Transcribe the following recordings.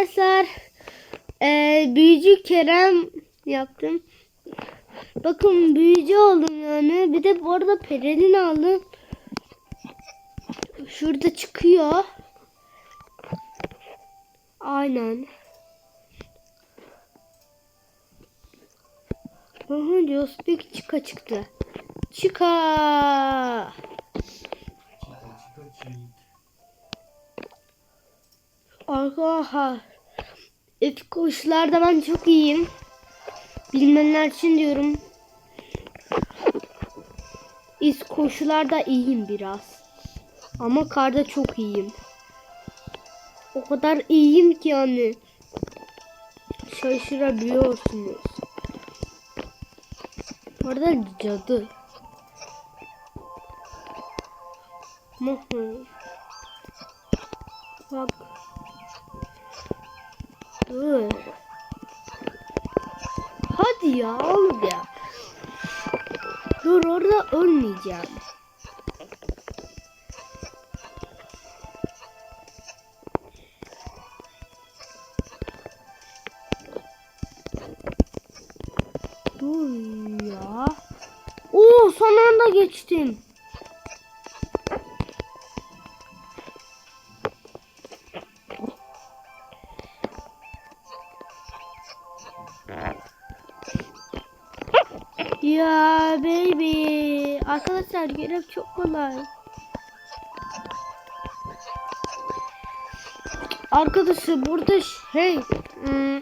arkadaşlar eee büyücü Kerem yaptım. Bakın büyücü oldum yani. Bir de bu arada pelerin aldım. Şurada çıkıyor. Aynen. Aha Jospik çıka çıktı. Çıka. Çıka çıka çık. Arkadaşlar. Etik koşularda ben çok iyiyim. Bilmeyenler için diyorum. İz koşularda iyiyim biraz. Ama karda çok iyiyim. O kadar iyiyim ki yani. Şaşırabiliyorsunuz. Bu arada cadı. Mahmut. Hadi ya oğlum ya. Dur orada ölmeyeceğim. Dur ya. Oo son anda geçtim. Ya baby. Arkadaşlar görev çok kolay. Arkadaşlar burada şey hmm,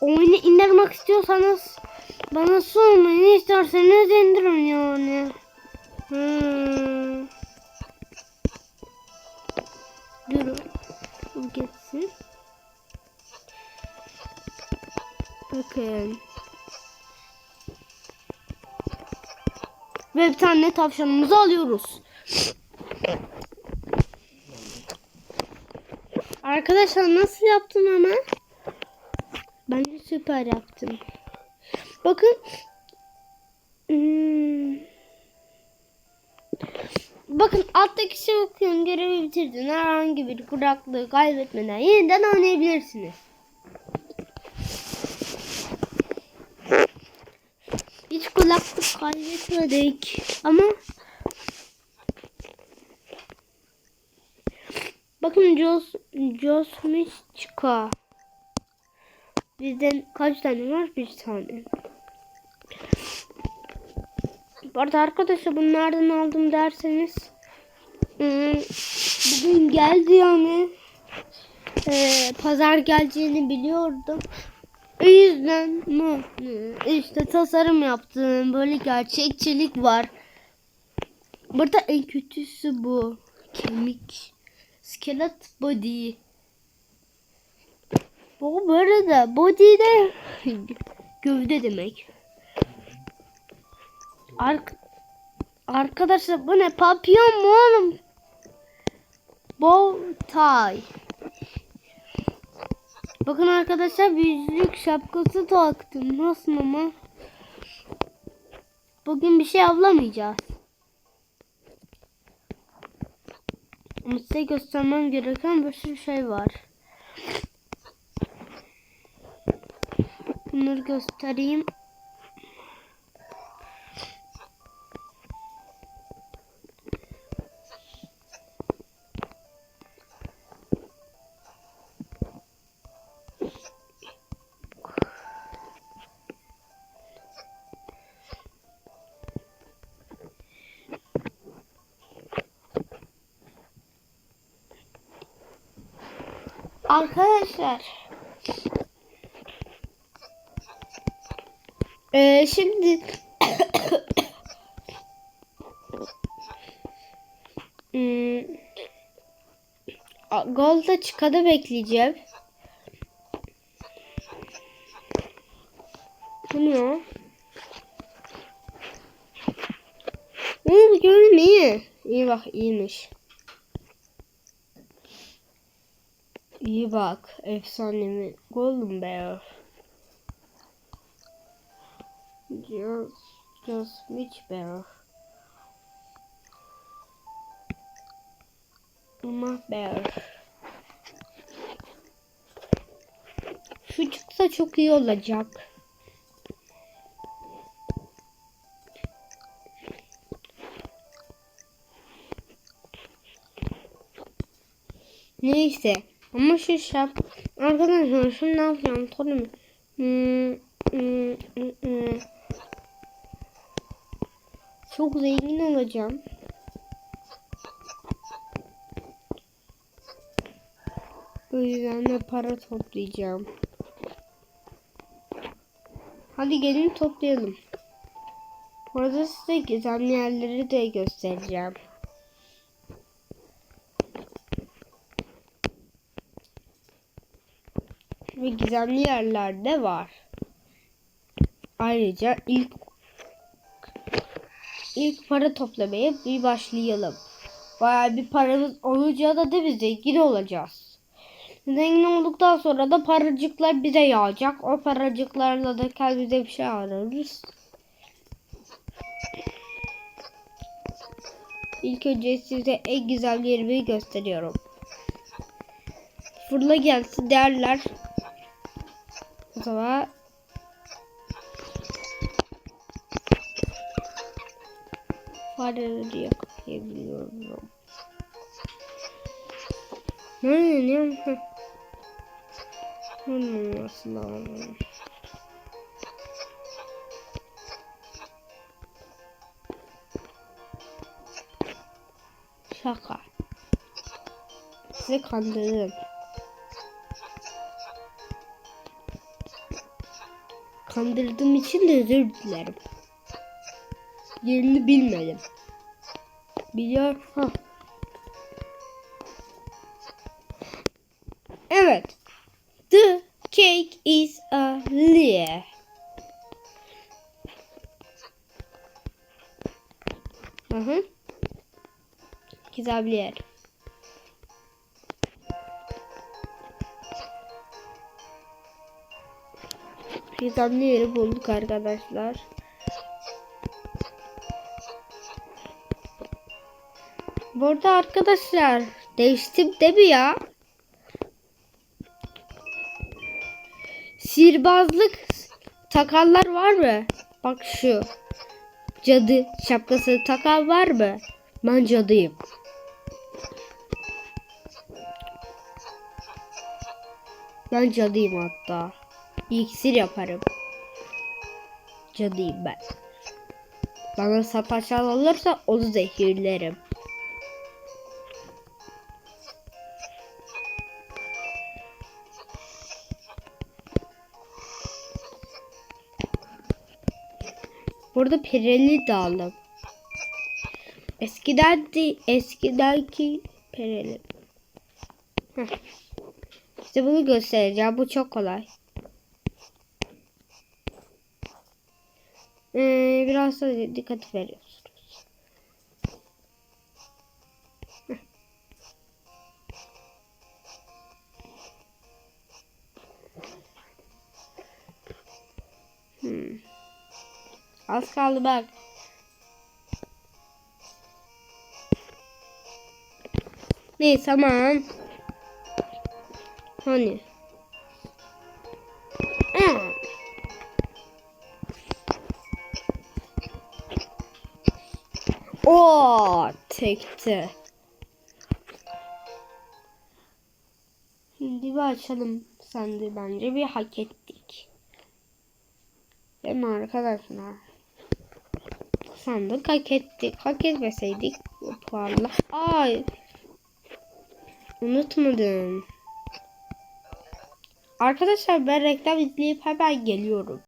oyunu indirmek istiyorsanız bana sormayın isterseniz indirin yani. Hmm. Durun. Bu geçsin. Bakın. Ve bir tane tavşanımızı alıyoruz. Arkadaşlar nasıl yaptım ama? Bence süper yaptım. Bakın. Hmm. Bakın alttaki şey okuyun. Görevi bitirdin. Herhangi bir kuraklığı kaybetmeden yeniden oynayabilirsiniz. Hiç kulaklık kaybetmedik. Ama bakın Jos Josmiş çıka. Bizden kaç tane var? Bir tane. Bu arada arkadaşlar bunlardan aldım derseniz bugün geldi yani Ee, pazar geleceğini biliyordum. O yüzden mi? işte tasarım yaptım. Böyle gerçekçilik var. Burada en kötüsü bu. Kemik. Skelet body. Bu arada body de gövde demek. Ark Arkadaşlar bu ne? Papyon mu oğlum? Bow tie. Bakın arkadaşlar yüzlük şapkası taktım. Nasıl ama? Bugün bir şey avlamayacağız. Ama size göstermem gereken bir sürü şey var. Bunları göstereyim. Arkadaşlar. Ee, şimdi hmm, Golda çıkadı bekleyeceğim. Bu ne ya? Hmm, görün iyi. İyi bak iyiymiş. İyi bak. Efsanevi. Golden Bear. Just, just Witch Bear. Uma Bear. Şu çıksa çok iyi olacak. Neyse. Ama şu şap... Arkadaşlar şunu ne hmm, hmm, hmm. Çok zengin olacağım. O yüzden de para toplayacağım. Hadi gelin toplayalım. Orada size gizemli yerleri de göstereceğim. Ve gizemli yerler de var. Ayrıca ilk ilk para toplamaya bir başlayalım. Bayağı bir paramız olunca da değil mi zengin olacağız. Zengin olduktan sonra da paracıklar bize yağacak. O paracıklarla da kendimize bir şey ararız. İlk önce size en güzel yerimi gösteriyorum. Fırla gelsin derler. O zaman fareleri yakalayabiliyorum. Ne ne ne? Nasıl lazım? Şaka. Sizi kandırdım. Kandırdığım için de özür dilerim. Yerini bilmedim. Biliyor. Ha. Evet. The cake is a lie. Hı hı. Güzel bir yer. Gizemli yeri bulduk arkadaşlar. Burada arkadaşlar değiştim değil mi ya? Sihirbazlık takanlar var mı? Bak şu. Cadı şapkası takan var mı? Ben cadıyım. Ben cadıyım hatta. İksir yaparım. Cadıyım ben. Bana sataşan olursa onu zehirlerim. Burada pereli de aldım. Eskiden de eskidenki pereli. Heh. Size bunu göstereceğim. Bu çok kolay. Da dikkat veriyorsunuz. Hmm. Az kaldı bak. Neyse tamam. Hani. Oo, tekti. Şimdi bir açalım. De bence bir hak ettik. Değil mi arkadaşlar? Sandık hak ettik. Hak etmeseydik bu puanla. Ay. Unutmadım. Arkadaşlar ben reklam izleyip hemen geliyorum.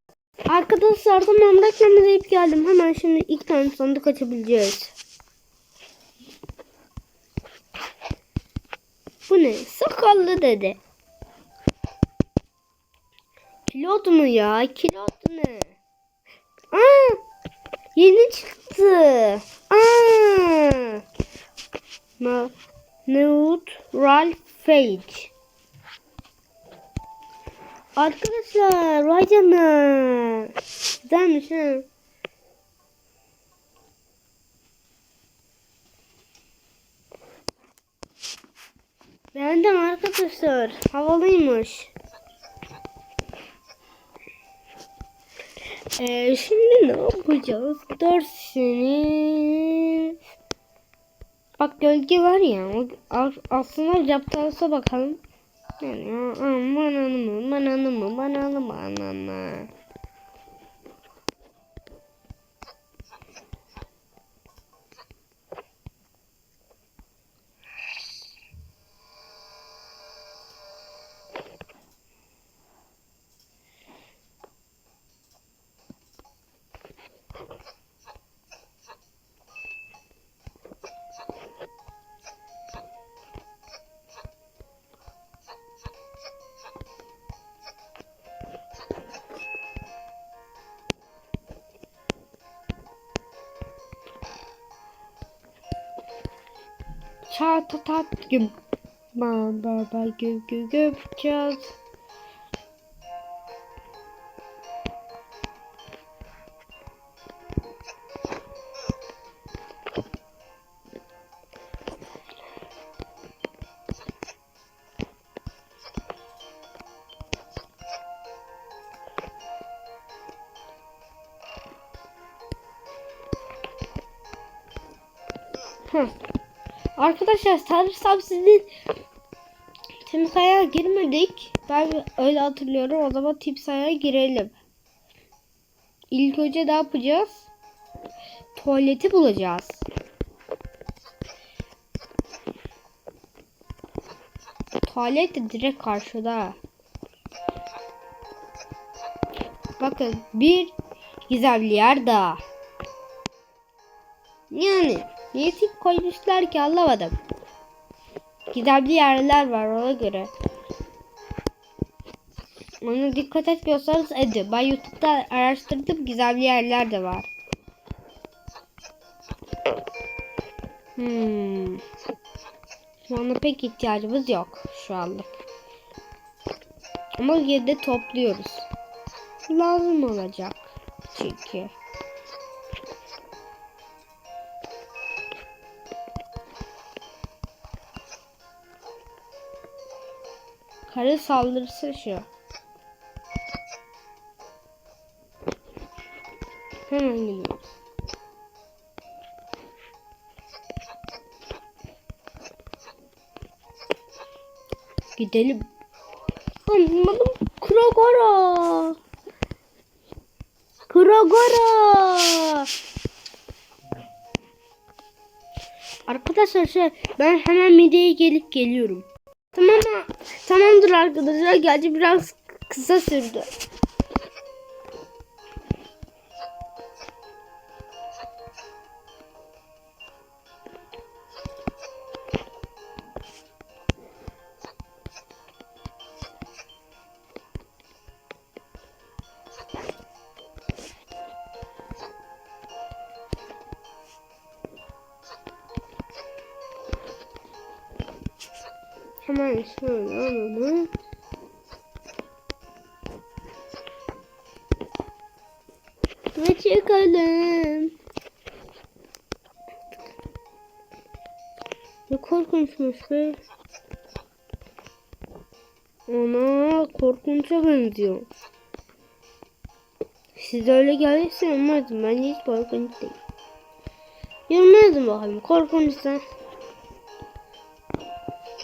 Arkadaşlar tamam reklam izleyip geldim. Hemen şimdi ilk tane sandık açabileceğiz. Bu ne? Sakallı dedi. Kilot mu ya? Kilot ne? Aa! Yeni çıktı. Aa! Ma Ralph Fage. Arkadaşlar vay canına. Güzelmiş ha. Beğendim arkadaşlar. Havalıymış. Ee, şimdi ne yapacağız dersiniz? Bak gölge var ya. Aslında captansa bakalım. Yani aman anamı, aman anamı, aman anamı, aman anamı. Çat tat güm. Ba ba ba gü gü gü çat. Hı. Arkadaşlar sanırsam sizin timsaya girmedik. Ben öyle hatırlıyorum. O zaman timsaya girelim. İlk önce ne yapacağız? Tuvaleti bulacağız. Tuvalet de direkt karşıda. Bakın bir gizemli yer daha. Tip koymuşlar ki anlamadım. Gizemli yerler var ona göre. Ona dikkat etmiyorsanız edin. Ben YouTube'da araştırdım gizemli yerler de var. Hmm. Anda pek ihtiyacımız yok şu anlık. Ama yine de topluyoruz. Lazım olacak çünkü. Karı saldırısı şu. Hemen gidiyoruz. Gidelim. Anladım. Krogora. Krogora. Arkadaşlar şey ben hemen mideye gelip geliyorum. Tamam tamamdır arkadaşlar. Gerçi biraz kısa sürdü. Çıkalım. Ne korkunçmuş be. Ona korkunça benziyor. Siz öyle geldiyse umarım ben hiç korkunç değil. Yorumladım bakalım korkunçsa.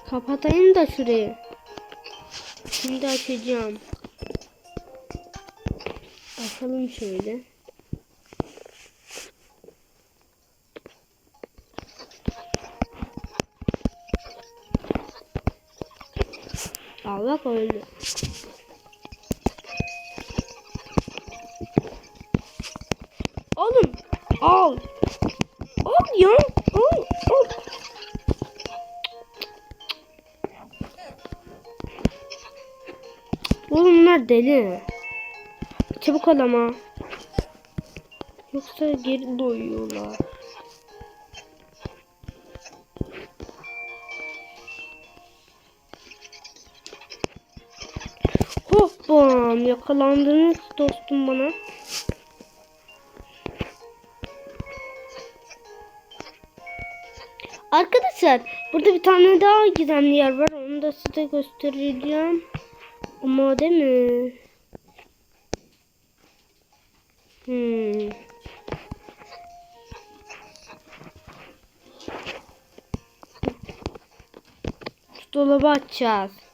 Kapatayım da şurayı. Şimdi açacağım. Açalım şöyle. Öldü. Oğlum al. Al ya. Al. Al. Bunlar deli. Çabuk ol. Yoksa geri doyuyorlar. Yakalandınız dostum bana. Arkadaşlar burada bir tane daha gizemli yer var. Onu da size göstereceğim. Ama değil mi? Hmm. Şu dolabı açacağız.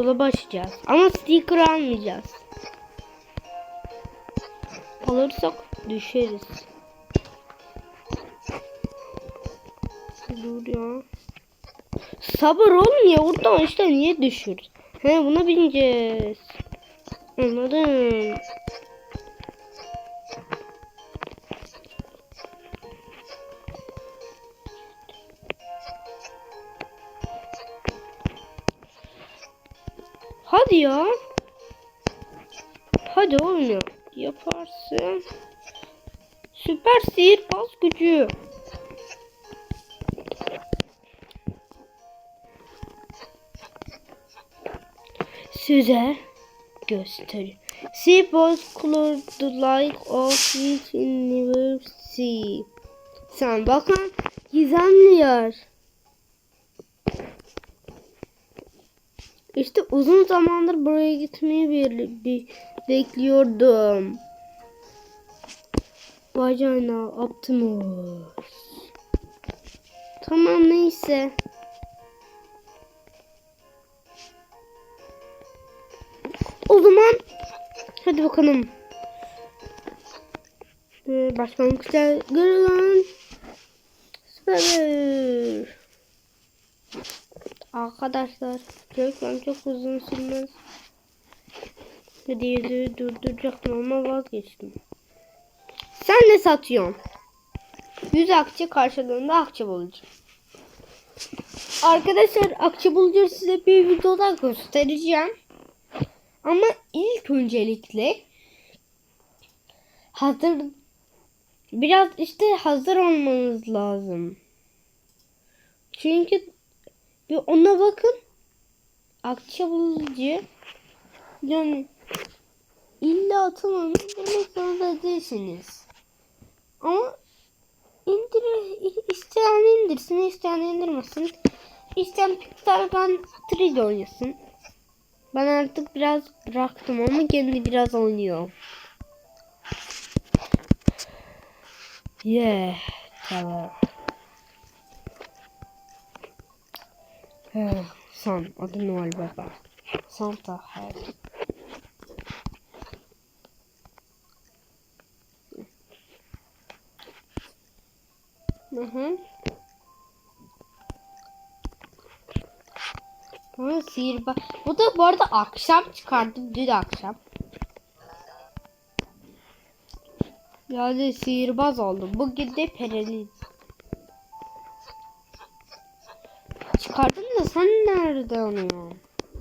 Dolabı açacağız. Ama sticker almayacağız. Alırsak düşeriz. Dur ya. Sabır oğlum ya oradan işte niye düşür? He buna bineceğiz. Anladım. Hadi ya. Hadi ya. Yaparsın. Süper sihirbaz gücü. Size göster. Sihirbaz colored the light of his university. Sen bakın gizemli yer. İşte uzun zamandır buraya gitmeyi bir, bir bekliyordum. Vagina Optimus. Tamam neyse. O zaman hadi bakalım. Ee, başlangıçta görülen süper. Arkadaşlar reklam çok uzun sürmez. Videoyu durduracaktım ama vazgeçtim. Sen ne satıyorsun? 100 akçe karşılığında akçe bulacağım. Arkadaşlar akçe bulucu size bir videoda göstereceğim. Ama ilk öncelikle hazır biraz işte hazır olmanız lazım. Çünkü bir ona bakın. Akçe bulucu yani illa atılmanı indirmek zorunda değilsiniz. Ama indir isteyen indirsin, isteyen indirmesin. İsteyen Pixar'dan 3D oynasın. Ben artık biraz bıraktım ama kendi biraz oynuyor. Yeah, tamam. He, Son, adı Noel Baba. Santa Her. Hı hı. Ha, sihirbaz. Bu da bu arada akşam çıkardım. Dün akşam. Yani sihirbaz oldum. Bugün de pereli. Çıkardın da sen nerede onu?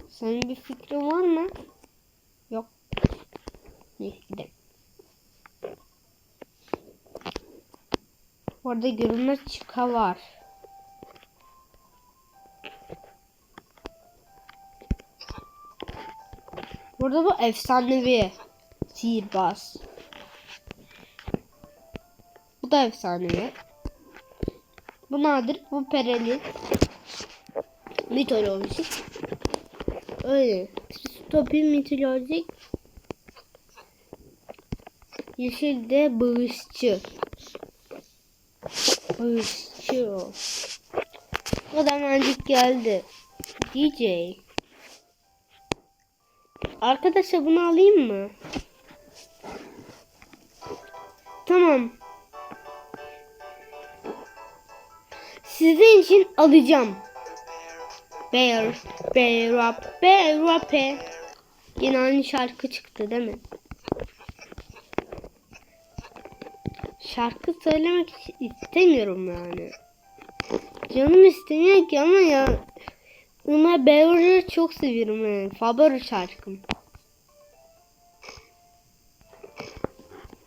Senin bir fikrin var mı? Yok. Gidelim. Orada görünmez çıka var. Burada bu efsanevi sihirbaz. Bu da efsanevi. Bu nadir, bu pereli. Mitolojik. Öyle. Tristopi mitolojik. Yeşil de bağışçı. Bağışçı o. O da hemencik geldi. DJ. Arkadaşlar bunu alayım mı? Tamam. Sizin için alacağım. Bear, bear up. Yine aynı şarkı çıktı değil mi? Şarkı söylemek istemiyorum yani. Canım istemiyor ki ama ya Ona Bear'ı çok seviyorum yani. Favori şarkım.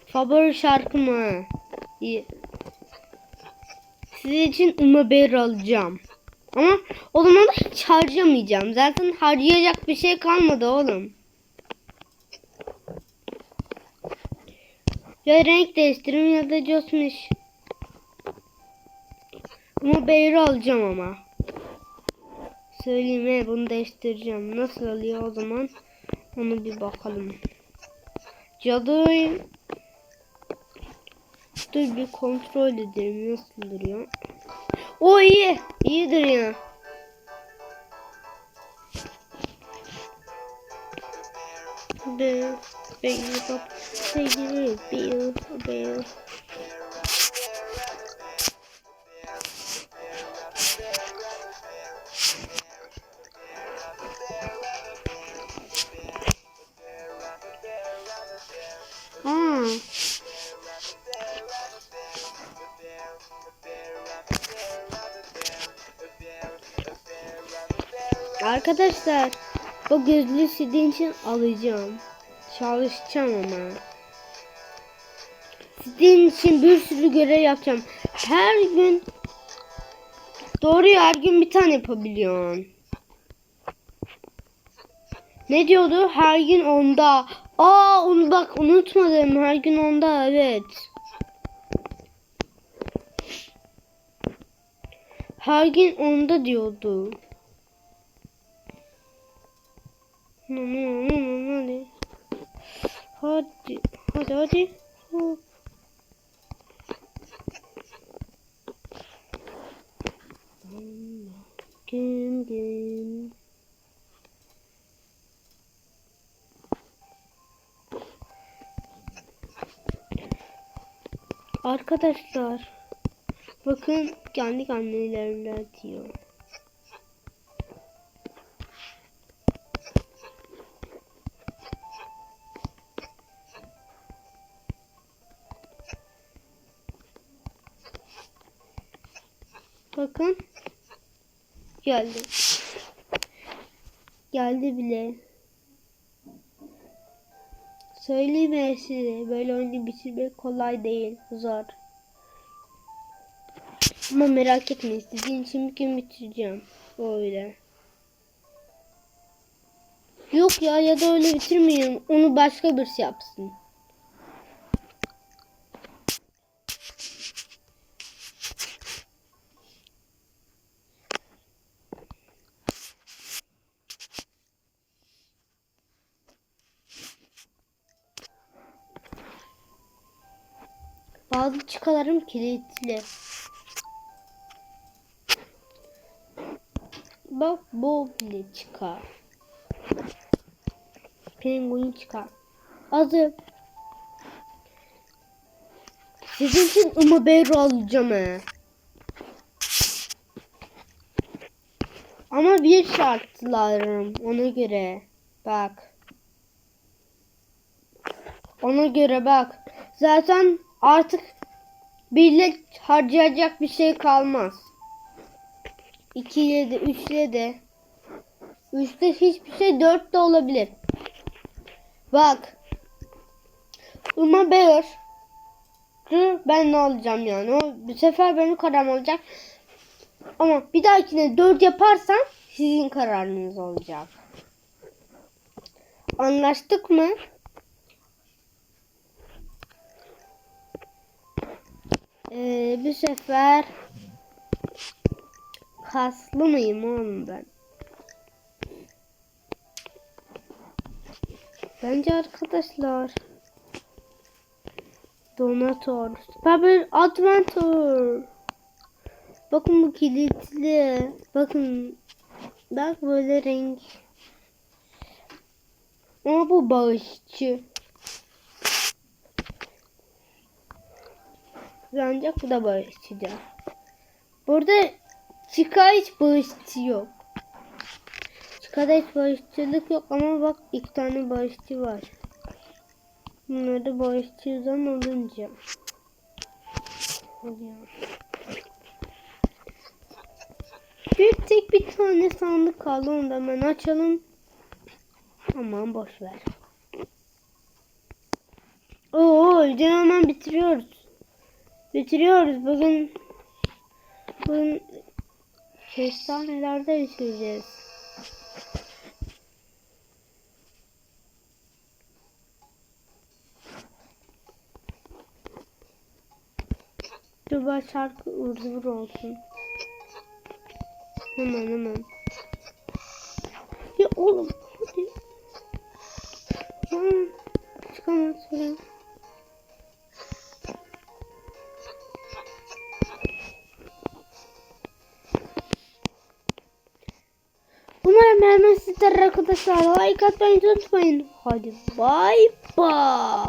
Favori şarkım ha. İyi. Sizin için Uma Bear alacağım. Ama o zaman da hiç harcamayacağım. Zaten harcayacak bir şey kalmadı oğlum. Ya renk değiştirim ya da coşmuş. Ama Bear'ı alacağım ama. söyleyeyim ve bunu değiştireceğim. Nasıl oluyor o zaman? Onu bir bakalım. Cadı Dur bir kontrol edelim nasıl duruyor. O iyi. İyidir ya. Bill, Bill, Bill, Bill, Bill. Arkadaşlar o gözlüğü sizin için alacağım. Çalışacağım ama. Sizin için bir sürü görev yapacağım. Her gün doğru her gün bir tane yapabiliyorum. Ne diyordu? Her gün onda. Aa onu bak unutmadım. Her gün onda evet. Her gün onda diyordu. Hadi. Hadi. Hadi hadi. Hop. Gün. Arkadaşlar bakın kendi annelerine diyor. Geldi. Geldi bile. Söyleyeyim ya size. Böyle oyunu bitirmek kolay değil. Zor. Ama merak etmeyin. Sizin için bir gün bitireceğim. Öyle. Yok ya ya da öyle bitirmeyin. Onu başka birisi yapsın. Çıkalarım kilitli. Bak bu bile çıkar. Penguin çıkar. Azı. Sizin için Umabero alacağım he. Ama bir şartlarım ona göre. Bak. Ona göre bak. Zaten artık birlik harcayacak bir şey kalmaz. 2'ye de 3'ye de 3'te hiçbir şey 4 de olabilir. Bak. Uma Bear ben ne alacağım yani. O bu sefer benim kararım olacak. Ama bir dahakine 4 yaparsam sizin kararınız olacak. Anlaştık mı? Ee, bu sefer kaslı mıyım oğlum ben? Bence arkadaşlar Donator Super Adventure. Bakın bu kilitli Bakın Bak böyle renk. Ama bu bağışçı Ancak bu da bağışçıca. Burada Chica hiç bağışçı yok. Chica'da hiç bağışçılık yok ama bak iki tane bağışçı var. Bunları bağışçıdan olunca. Bir tek bir tane sandık kaldı onu da hemen açalım. Aman boş ver. Oo, hemen bitiriyoruz. Bitiriyoruz. Bugün bugün kestanelerde bitireceğiz. Duba şarkı ıvır zıvır olsun. Hemen hemen. oğlum hadi. Tamam. Çıkamaz buraya. Beğenmişsinizdir arkadaşlar. Like atmayı unutmayın. Hadi bay bay.